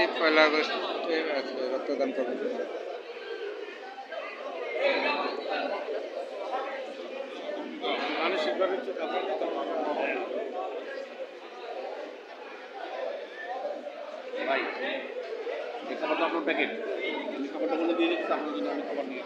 কর্মসূচি পয়লা আগস্টে আজকে রক্তদান কর্মসূচি মানসিকভাবে ভাই এই খাবারটা আপনার প্যাকেট? আমি খাবারটা বলে দিয়ে দিচ্ছি আপনার জন্য আমি খাবার নিয়ে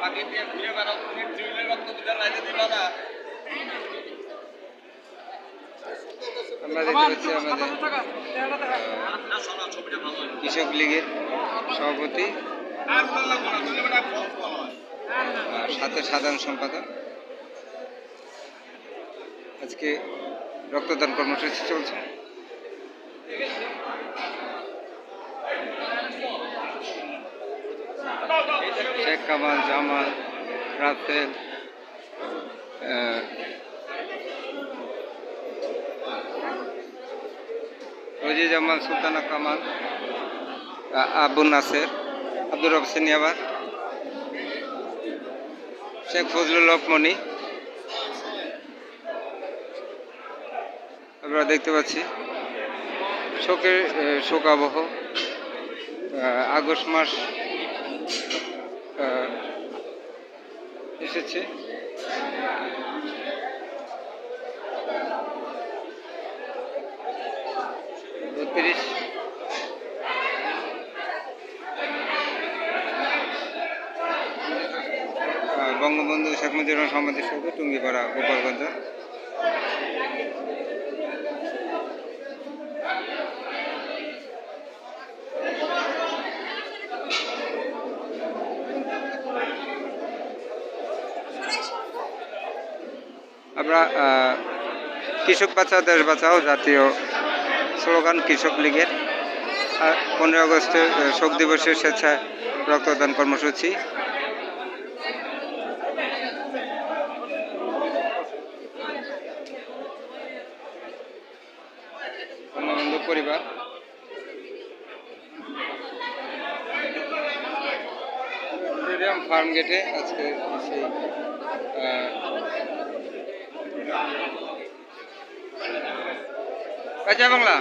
ফাঁকে দিয়ে ঘুরে বেড়াও তুমি ট্রিবিলের রক্ত দিতে রাজে দিবা না। আমরা দেখতে পাচ্ছি আমাদের কৃষক লীগের সভাপতি। সাথে সাধারণ সম্পাদক। আজকে রক্তদান কর্মসূচি চলছে। শেখ কামাল জামাল আহ, রোজি জামাল সুলতানা কামাল আবু নাসের আব্দুর রব সিনিয়াবার শেখ ফজলুল হক মনি। আমরা দেখতে পাচ্ছি শোকের শোকাবহ আগস্ট মাস এসেছে। বত্রিশ। বঙ্গবন্ধু শেখ মুজিবুর সমাধির সঙ্গে টুঙ্গিপাড়া গোপালগঞ্জ। আমরা কৃষক বাঁচাও দেশ বাঁচাও জাতীয় স্লোগান কৃষক লীগের পনেরো আগস্টে শোক দিবসের স্বেচ্ছায় রক্তদান কর্মসূচি। পরিবার। ফার্ম গেটে আজকে সেই কাঁচা বাংলা।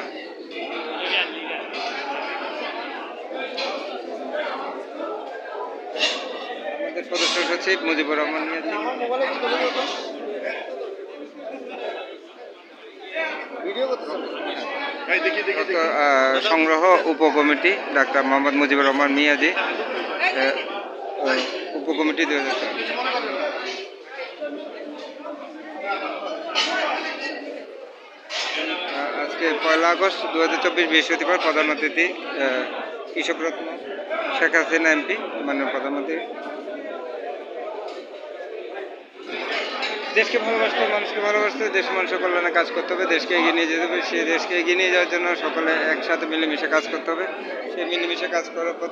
সদস্য সচিব মুজিবুর রহমান আহ, সংগ্রহ উপকমিটি ডাক্তার মোহাম্মদ মুজিবুর রহমান মিয়াজি উপকমিটি দুই হাজার আজকে পয়লা আগস্ট দু হাজার চব্বিশ বৃহস্পতিবার প্রধান অতিথি কৃষক রত্ন শেখ হাসিনা এমপি, মাননীয় প্রধানমন্ত্রী দেশকে ভালোবাসতে, মানুষকে ভালোবাসতে, দেশ মানুষের কল্যাণে কাজ করতে হবে, দেশকে এগিয়ে নিয়ে যেতে হবে সেই দেশকে এগিয়ে নিয়ে যাওয়ার জন্য সকলে একসাথে মিলেমিশে কাজ করতে হবে। সেই মিলেমিশে কাজ করার পর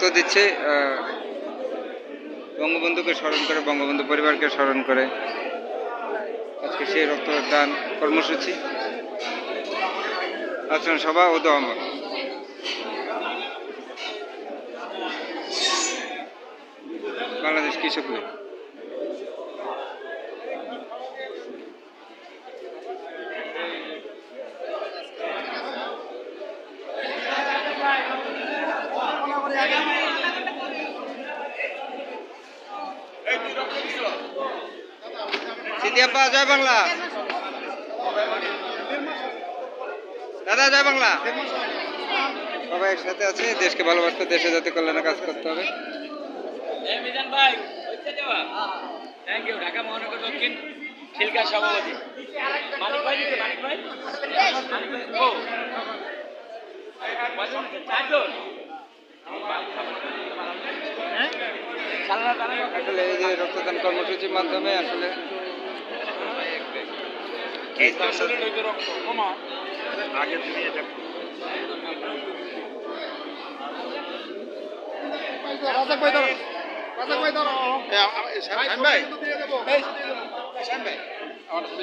রক্ত দিচ্ছে বঙ্গবন্ধুকে স্মরণ করে, বঙ্গবন্ধু পরিবারকে স্মরণ করে। আজকে সেই রক্তদান কর্মসূচি। আচরণ সভা ও দম বাংলাদেশ কৃষক লীগ সিদ্দিয়াপ্পা জয় বাংলা। দাদা, জয় বাংলা। সবাই একসাথে আছে, দেশকে ভালোবাসতে, দেশে জাতি কল্যাণে কাজ করতে হবে। থ্যাংক ইউ ঢাকা মানিক ভাই মানিক ভাই। আসলে এই যে রক্তদান কর্মসূচির মাধ্যমে আসলে এটা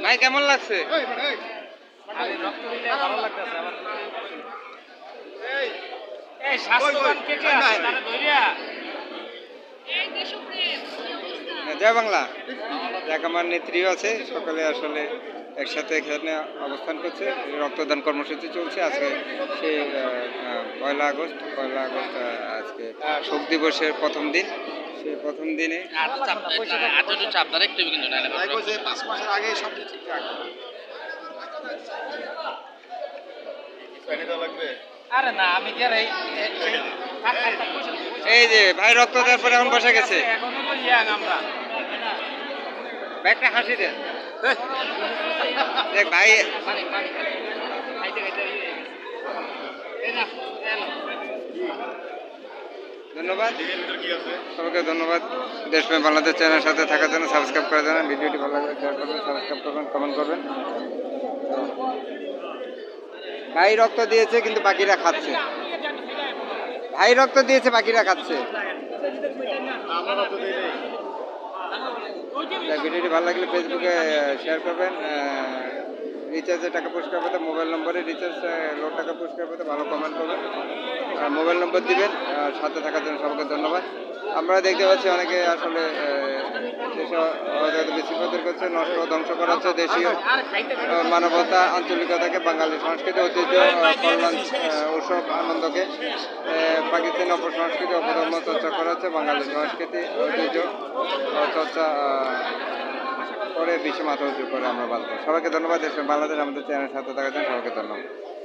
ভাই কেমন লাগছে এই কে কে আছে ধইরা জয় বাংলা এক আমার নেত্রীও আছে সকালে আসলে একসাথে এখানে অবস্থান করছে রক্তদান কর্মসূচি চলছে আজকে সে পয়লা আগস্ট পয়লা আগস্ট আজকে শোক দিবসের প্রথম দিন সে প্রথম দিনে আর না পাঁচ মাসের আগে সব ঠিকঠাক আরে না আমি কি আর এই এই যে ভাই রক্ত দেওয়ার পরে এখন বসে গেছে। একটা। ধন্যবাদ। সবাইকে ধন্যবাদ। দেশপ্রেম বাংলাদেশ চ্যানেলের সাথে থাকার জন্য সাবস্ক্রাইব করে জানান ভিডিওটি ভালো লাগলে শেয়ার করবেন সাবস্ক্রাইব করবেন কমেন্ট করবেন। ভাই রক্ত দিয়েছে, কিন্তু বাকিরা খাচ্ছে। ভাই রক্ত দিয়েছে বাকিরা খাচ্ছে। ভিডিওটি ভালো লাগলে ফেসবুকে শেয়ার করবেন রিচার্জের টাকা পুরস্কার পেতে মোবাইল নম্বরে রিচার্জ লোড টাকা পুরস্কার পেতে ভালো কমেন্ট করবেন। আর মোবাইল নম্বর দিবেন সাথে থাকার জন্য সবাইকে ধন্যবাদ। আমরা দেখতে পাচ্ছি অনেকে আসলে বিশৃঙ্খলা করছে, নষ্ট ধ্বংস করা হচ্ছে দেশীয় মানবতা, আঞ্চলিকতাকে, বাঙালি সংস্কৃতি, ঐতিহ্য কল্যাণ উৎসব, আনন্দকে পাকিস্তানি অপসংস্কৃতি, অপধর্ম চর্চা করা হচ্ছে বাঙালি সংস্কৃতি, ঐতিহ্য, চর্চা করে বেশি মাথা উঁচু করে আমরা বাঁচবো সবাইকে ধন্যবাদ দেশ বাংলাদেশ আমাদের চ্যানেল সাথে থাকার জন্য সবাইকে ধন্যবাদ।